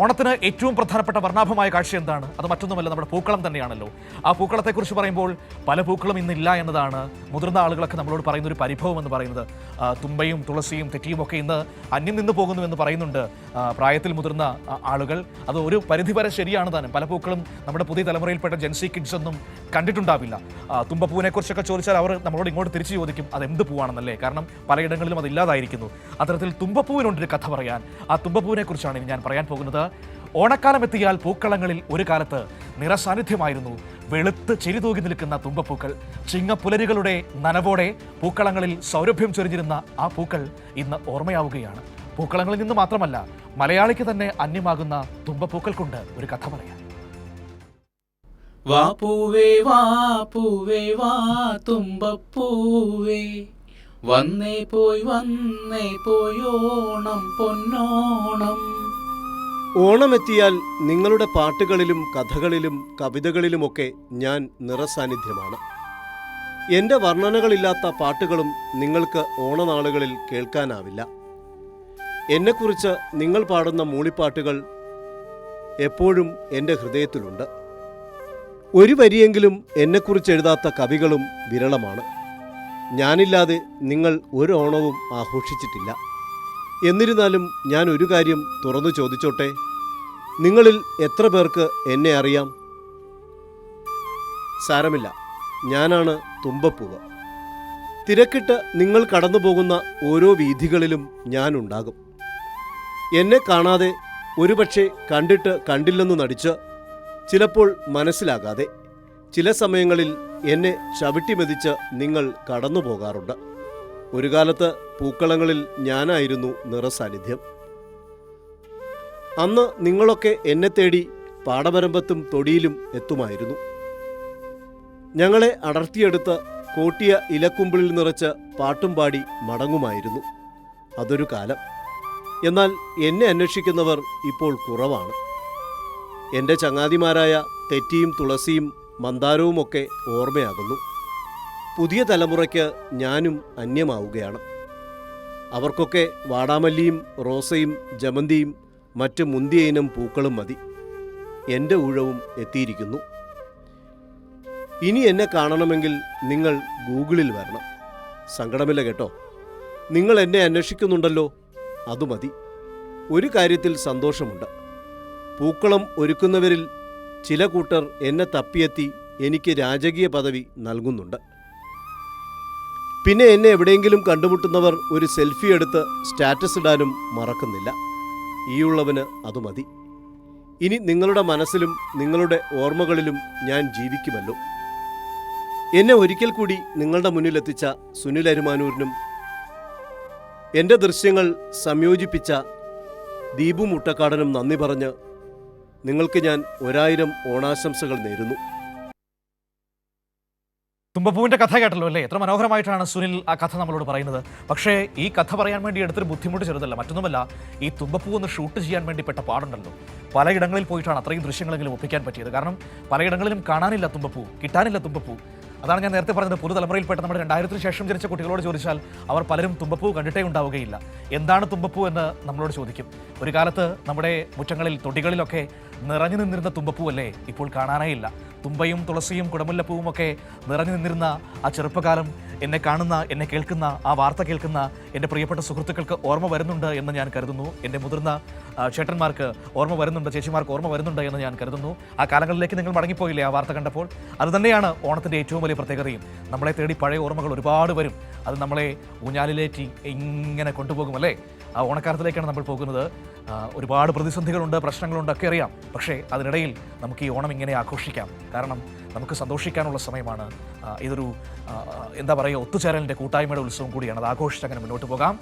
ഓണത്തിന് ഏറ്റവും പ്രധാനപ്പെട്ട വർണാഭമായ കാഴ്ച എന്താണ്? അത് മറ്റൊന്നുമല്ല നമ്മുടെ പൂക്കളം തന്നെയാണല്ലോ. ആ പൂക്കളത്തെക്കുറിച്ച് പറയുമ്പോൾ പല പൂക്കളും ഇന്നില്ല എന്നതാണ് മുതിർന്ന ആളുകളൊക്കെ നമ്മളോട് പറയുന്ന ഒരു പരിഭവം എന്ന് പറയുന്നത്. തുമ്പയും തുളസിയും തെറ്റിയും ഒക്കെ ഇന്ന് അന്യം നിന്ന് പോകുന്നു എന്ന് പറയുന്നുണ്ട് പ്രായത്തിൽ മുതിർന്ന ആളുകൾ. അത് ഒരു പരിധി വരെ ശരിയാണ് താനും. പല പൂക്കളും നമ്മുടെ പുതിയ തലമുറയിൽപ്പെട്ട ജെൻസി കിഡ്സ് ഒന്നും കണ്ടിട്ടുണ്ടാവില്ല. തുമ്പപ്പൂവിനെക്കുറിച്ചൊക്കെ ചോദിച്ചാൽ അവർ നമ്മളോട് ഇങ്ങോട്ട് തിരിച്ചു ചോദിക്കും അത് എന്ത് പൂവാണെന്നല്ലേ? കാരണം പലയിടങ്ങളിലും അത് ഇല്ലാതായിരിക്കുന്നു. അത്തരത്തിൽ തുമ്പപ്പൂവിനുണ്ടൊരു കഥ പറയാൻ ആ തുമ്പപ്പൂവിനെക്കുറിച്ചാണ് ഇനി ഞാൻ പറയാൻ പോകുന്നത്. ഓണക്കാലം എത്തിയാൽ പൂക്കളങ്ങളിൽ ഒരു കാലത്ത് നിറസാന്നിധ്യമായിരുന്നു. വെളുത്ത് ചെരിതൂകി നിൽക്കുന്ന തുമ്പപ്പൂക്കൾ. ചിങ്ങപ്പുലരികളുടെ നനവോടെ പൂക്കളങ്ങളിൽ സൗരഭ്യം ചൊരിഞ്ഞിരുന്ന ആ പൂക്കൾ ഇന്ന് ഓർമ്മയാവുകയാണ്. പൂക്കളങ്ങളിൽ നിന്ന് മാത്രമല്ല മലയാളിക്ക് തന്നെ അന്യമാകുന്ന തുമ്പപ്പൂക്കൾ കൊണ്ട് ഒരു കഥ പറയാം വാ പൂവേ വാ പൂവേ വാ തുമ്പപ്പൂവേ. വന്നേ പോയി വന്നേ പോയോണം പൊന്നോണം. ഓണമെത്തിയാൽ നിങ്ങളുടെ പാട്ടുകളിലും കഥകളിലും കവിതകളിലുമൊക്കെ ഞാൻ നിറസാന്നിധ്യമാണ്. എന്റെ വർണനകളില്ലാത്ത പാട്ടുകളും നിങ്ങൾക്ക് ഓണനാളുകളിൽ കേൾക്കാനാവില്ല. എന്നെക്കുറിച്ച് നിങ്ങൾ പാടുന്ന മൂളിപ്പാട്ടുകൾ എപ്പോഴും എന്റെ ഹൃദയത്തിലുണ്ട്. ഒരു വരിയെങ്കിലും എന്നെക്കുറിച്ച് എഴുതാത്ത കവികളും വിരളമാണ്. ഞാനില്ലാതെ നിങ്ങൾ ഒരു ഓണവും ആഘോഷിച്ചിട്ടില്ല. എന്നിരുന്നാലും ഞാൻ ഒരു കാര്യം തുറന്നു ചോദിച്ചോട്ടെ? നിങ്ങളിൽ എത്ര പേർക്ക് എന്നെ അറിയാം? സാരമില്ല. ഞാനാണ് തുമ്പപ്പൂവ്. തിരക്കിട്ട് നിങ്ങൾ കടന്നു പോകുന്ന ഓരോ വീഥികളിലും ഞാനുണ്ടാകും എന്നെ കാണാതെ ഒരുപക്ഷെ കണ്ടിട്ട് കണ്ടില്ലെന്നു നടിച്ച് ചിലപ്പോൾ മനസ്സിലാകാതെ ചില സമയങ്ങളിൽ എന്നെ ചവിട്ടിമെതിച്ച് നിങ്ങൾ കടന്നു പോകാറുണ്ട് ഒരു കാലത്ത് പൂക്കളങ്ങളിൽ ഞാനായിരുന്നു നിറസാന്നിധ്യം. അന്ന് നിങ്ങളൊക്കെ എന്നെ തേടി പാടവരമ്പത്തും തൊടിയിലും എത്തുമായിരുന്നു. ഞങ്ങളെ അടർത്തിയെടുത്ത് കോട്ടിയ ഇലക്കുമ്പിളിൽ നിറച്ച് പാട്ടും പാടി മടങ്ങുമായിരുന്നു. അതൊരു കാലം. എന്നാൽ എന്നെ അന്വേഷിക്കുന്നവർ ഇപ്പോൾ കുറവാണ്. എന്റെ ചങ്ങാതിമാരായ തെറ്റിയും തുളസിയും മന്ദാരവുമൊക്കെ ഓർമ്മയാകുന്നു. പുതിയ തലമുറയ്ക്ക് ഞാനും അന്യമാവുകയാണ്. അവർക്കൊക്കെ വാടാമല്ലിയും റോസയും ജമന്തിയും മറ്റ് മുന്തിയ ഇനം പൂക്കളും മതി. എന്റെ ഊഴവും എത്തിയിരിക്കുന്നു. ഇനി എന്നെ കാണണമെങ്കിൽ നിങ്ങൾ ഗൂഗിളിൽ വരണം. സങ്കടമില്ല കേട്ടോ. നിങ്ങൾ എന്നെ അന്വേഷിക്കുന്നുണ്ടല്ലോ അത് മതി. ഒരു കാര്യത്തിൽ സന്തോഷമുണ്ട്. പൂക്കളം ഒരുക്കുന്നവരിൽ ചില കൂട്ടർ എന്നെ തപ്പിയെത്തി എനിക്ക് രാജകീയ പദവി നൽകുന്നുണ്ട്. പിന്നെ എന്നെ എവിടെയെങ്കിലും കണ്ടുമുട്ടുന്നവർ ഒരു സെൽഫി എടുത്ത് സ്റ്റാറ്റസ് ഇടാനും മറക്കുന്നില്ല. ഈയുള്ളവന് അത് മതി. ഇനി നിങ്ങളുടെ മനസ്സിലും നിങ്ങളുടെ ഓർമ്മകളിലും ഞാൻ ജീവിക്കുമല്ലോ. എന്നെ ഒരിക്കൽ കൂടി നിങ്ങളുടെ മുന്നിലെത്തിച്ച സുനിൽ അരുമാനൂരിനും എന്റെ ദൃശ്യങ്ങൾ സംയോജിപ്പിച്ച ദീപു മുട്ടക്കാടനും നന്ദി പറഞ്ഞ് നിങ്ങൾക്ക് ഞാൻ ഒരായിരം ഓണാശംസകൾ നേരുന്നു. തുമ്പപ്പൂവിന്റെ കഥ കേട്ടല്ലോ അല്ലേ? എത്ര മനോഹരമായിട്ടാണ് സുനിൽ ആ കഥ നമ്മളോട് പറയുന്നത്. പക്ഷേ ഈ കഥ പറയാൻ വേണ്ടി എടുത്തൊരു ബുദ്ധിമുട്ട് ചെറുതല്ല. മറ്റൊന്നുമല്ല ഈ തുമ്പപ്പൂ ഒന്ന് ഷൂട്ട് ചെയ്യാൻ വേണ്ടി പെട്ട പാടുണ്ടല്ലോ. പലയിടങ്ങളിൽ പോയിട്ടാണ് അത്രയും ദൃശ്യങ്ങളെങ്കിലും ഒപ്പിക്കാൻ പറ്റിയത്. കാരണം പലയിടങ്ങളിലും കാണാനില്ല തുമ്പപ്പൂ കിട്ടാനില്ല തുമ്പപ്പൂ അതാണ് ഞാൻ നേരത്തെ പറഞ്ഞത്. പുതുതലമുറയിൽപ്പെട്ട നമ്മുടെ രണ്ടായിരത്തിന് ശേഷം ജനിച്ച കുട്ടികളോട് ചോദിച്ചാൽ അവർ പലരും തുമ്പപ്പൂ കണ്ടിട്ടേ ഉണ്ടാവുകയില്ല. എന്താണ് തുമ്പപ്പൂ എന്ന് നമ്മളോട് ചോദിക്കും. ഒരു കാലത്ത് നമ്മുടെ മുറ്റങ്ങളിൽ തൊടികളിലൊക്കെ നിറഞ്ഞു നിന്നിരുന്ന തുമ്പപ്പൂ അല്ലേ? ഇപ്പോൾ കാണാനേയില്ല തുമ്പയും തുളസിയും കുടമുല്ലപ്പൂവും ഒക്കെ നിറഞ്ഞു നിന്നിരുന്ന ആ ചെറുപ്പകാലം എന്നെ കാണുന്ന എന്നെ കേൾക്കുന്ന ആ വാർത്ത കേൾക്കുന്ന എന്റെ പ്രിയപ്പെട്ട സുഹൃത്തുക്കൾക്ക് ഓർമ്മ വരുന്നുണ്ട് എന്ന് ഞാൻ കരുതുന്നു. എന്റെ മുതിർന്ന ചേട്ടന്മാർക്ക് ഓർമ്മ വരുന്നുണ്ട് ചേച്ചിമാർക്ക് ഓർമ്മ വരുന്നുണ്ട് എന്ന് ഞാൻ കരുതുന്നു. ആ കാലങ്ങളിലേക്ക് നിങ്ങൾ മടങ്ങിപ്പോയില്ലേ ആ വാർത്ത കണ്ടപ്പോൾ? അതുതന്നെയാണ് ഓണത്തിന്റെ ഏറ്റവും വലിയ പ്രത്യേകതയും. നമ്മളെ തേടി പഴയ ഓർമ്മകൾ ഒരുപാട് വരും. അത് നമ്മളെ ഊഞ്ഞാലിലേറ്റി ഇങ്ങനെ കൊണ്ടുപോകും അല്ലേ? ആ ഓണക്കാലത്തിലേക്കാണ് നമ്മൾ പോകുന്നത്. ഒരുപാട് പ്രതിസന്ധികളുണ്ട് പ്രശ്നങ്ങളുണ്ട് ഒക്കെ അറിയാം. പക്ഷേ അതിനിടയിൽ നമുക്ക് ഈ ഓണം ഇങ്ങനെ ആഘോഷിക്കാം. കാരണം നമുക്ക് സന്തോഷിക്കാനുള്ള സമയമാണ്. ഇതൊരു എന്താ പറയുക ഒത്തുചേരലിന്റെ കൂട്ടായ്മയുടെ ഉത്സവം കൂടിയാണ്. അത് ആഘോഷിച്ച് അങ്ങനെ മുന്നോട്ട് പോകാം.